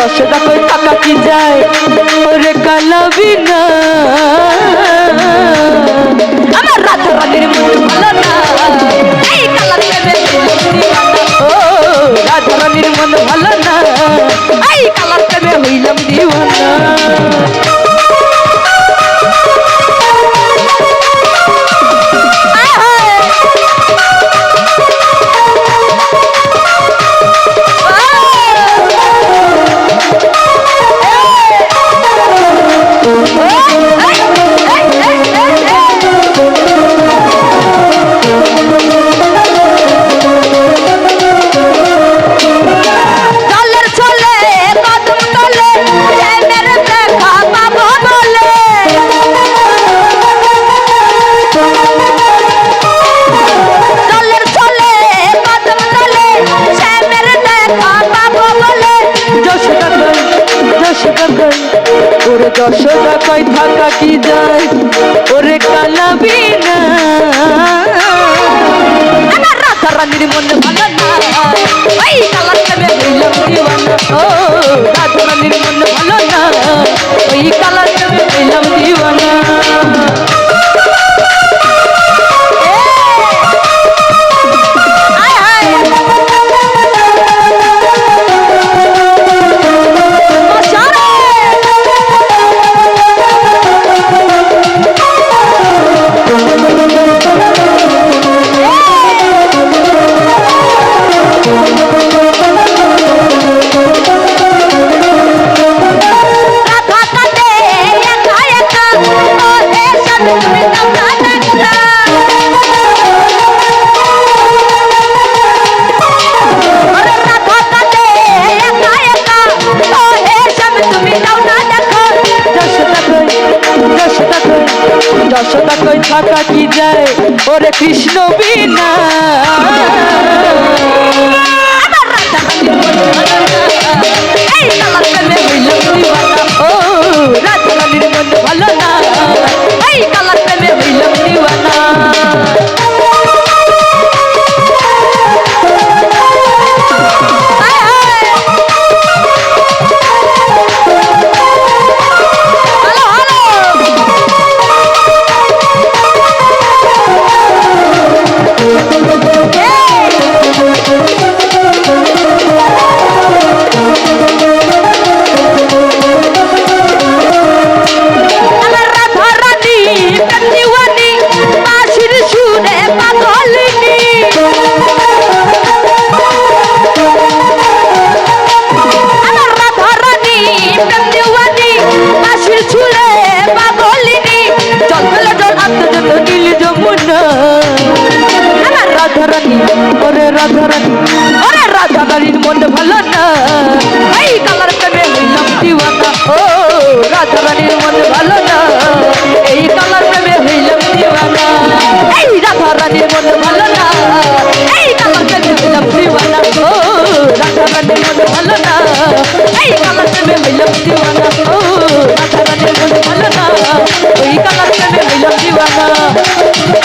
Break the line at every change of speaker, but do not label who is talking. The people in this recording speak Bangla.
দশ টাকা টাকা কি যায়? যশোদা কয় ঢাকা কি যায়? ওরে কালাবি না। আমার রাধা রানীর মনে ভালো রসনা কই থাকা কি যায়? ওরে কৃষ্ণ বিনা। এই মুন্না হ্যাঁ, রাধারানী, ওরে রাধারানী, ওরে রাধারানীর মন ভালো না। এই কালার প্রেমে হইলাম দিওয়ানা ও, রাধারানীর মন Yeah.